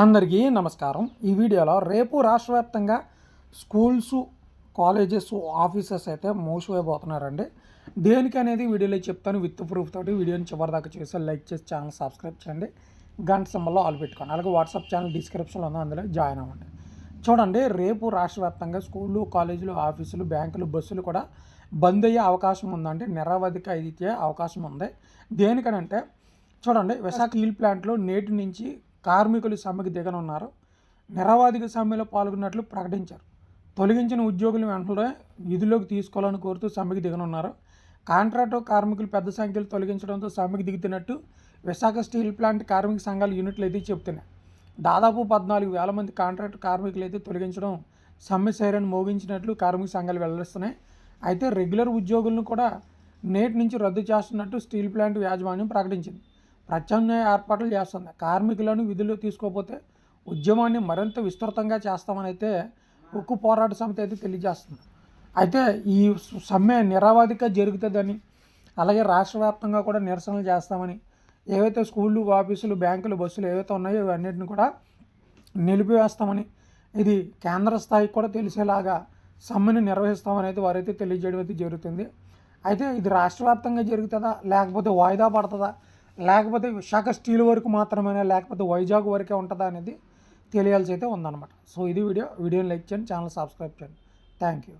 అందరికీ నమస్కారం. ఈ వీడియోలో రేపు రాష్ట్ర వ్యాప్తంగా స్కూల్స్ కాలేజెస్ ఆఫీసెస్ అయితే మూసివేయబోతున్నారండి. దేనికి అనేది వీడియోలో చెప్తాను. విత్ ప్రూఫ్ తోటి వీడియోని చివరిదాకా చూసి లైక్ చేసి ఛానల్ సబ్స్క్రైబ్ చేయండి. గంట సింబల్లో ఆల్ పెట్టుకోండి. అలాగే వాట్సాప్ ఛానల్ డిస్క్రిప్షన్లో ఉంది అందులో జాయిన్ అవ్వండి. చూడండి రేపు రాష్ట్ర వ్యాప్తంగా స్కూళ్ళు కాలేజీలు ఆఫీసులు బ్యాంకులు బస్సులు కూడా బంద్ అయ్యే అవకాశం ఉందంటే నిరవధిక అయితే అవకాశం ఉంది. దేనికనంటే చూడండి విశాఖ స్టీల్ ప్లాంట్లో నేటి నుంచి కార్మికులు సమ్మెకి దిగనున్నారు. నిరవాధిక సమ్మెలో పాల్గొన్నట్లు ప్రకటించారు. తొలగించిన ఉద్యోగులు వెంటనే విధుల్లోకి తీసుకోవాలని కోరుతూ సమ్మెకి దిగనున్నారు. కాంట్రాక్టు కార్మికులు పెద్ద సంఖ్యలో తొలగించడంతో సమ్మెకి దిగుతున్నట్టు విశాఖ స్టీల్ ప్లాంట్ కార్మిక సంఘాల యూనిట్లు అయితే చెబుతున్నాయి. దాదాపు పద్నాలుగు వేల మంది కాంట్రాక్ట్ కార్మికులు అయితే తొలగించడం సమ్మె సైరన్ మోగించినట్లు కార్మిక సంఘాలు వెల్లడిస్తున్నాయి. అయితే రెగ్యులర్ ఉద్యోగులను కూడా నేటి నుంచి రద్దు చేస్తున్నట్టు స్టీల్ ప్లాంట్ యాజమాన్యం ప్రకటించింది. ప్రత్యామ్నాయ ఏర్పాట్లు చేస్తుంది కార్మికులను విధులు తీసుకోకపోతే ఉద్యమాన్ని మరింత విస్తృతంగా చేస్తామని అయితే ఉక్కు పోరాట సమితి అయితే తెలియజేస్తుంది. అయితే ఈ సమ్మె నిరవధిక జరుగుతుందని అలాగే రాష్ట్ర వ్యాప్తంగా కూడా నిరసనలు చేస్తామని ఏవైతే స్కూళ్ళు ఆఫీసులు బ్యాంకులు బస్సులు ఏవైతే ఉన్నాయో ఇవన్నిటిని కూడా నిలిపివేస్తామని ఇది కేంద్ర స్థాయికి కూడా తెలిసేలాగా సమ్మెను నిర్వహిస్తామని అయితే వారైతే తెలియజేయడం అయితే జరుగుతుంది. అయితే ఇది రాష్ట్ర వ్యాప్తంగా జరుగుతుందా లేకపోతే వాయిదా పడుతుందా లేకపోతే విశాఖ స్టీల్ వరకు మాత్రమేనా లేకపోతే వైజాగ్ వరకే ఉంటుందా అనేది తెలియాల్సి అయితే ఉందన్నమాట. సో ఇది వీడియో. వీడియోని లైక్ చేయండి ఛానల్ సబ్స్క్రైబ్ చేయండి. Thank you.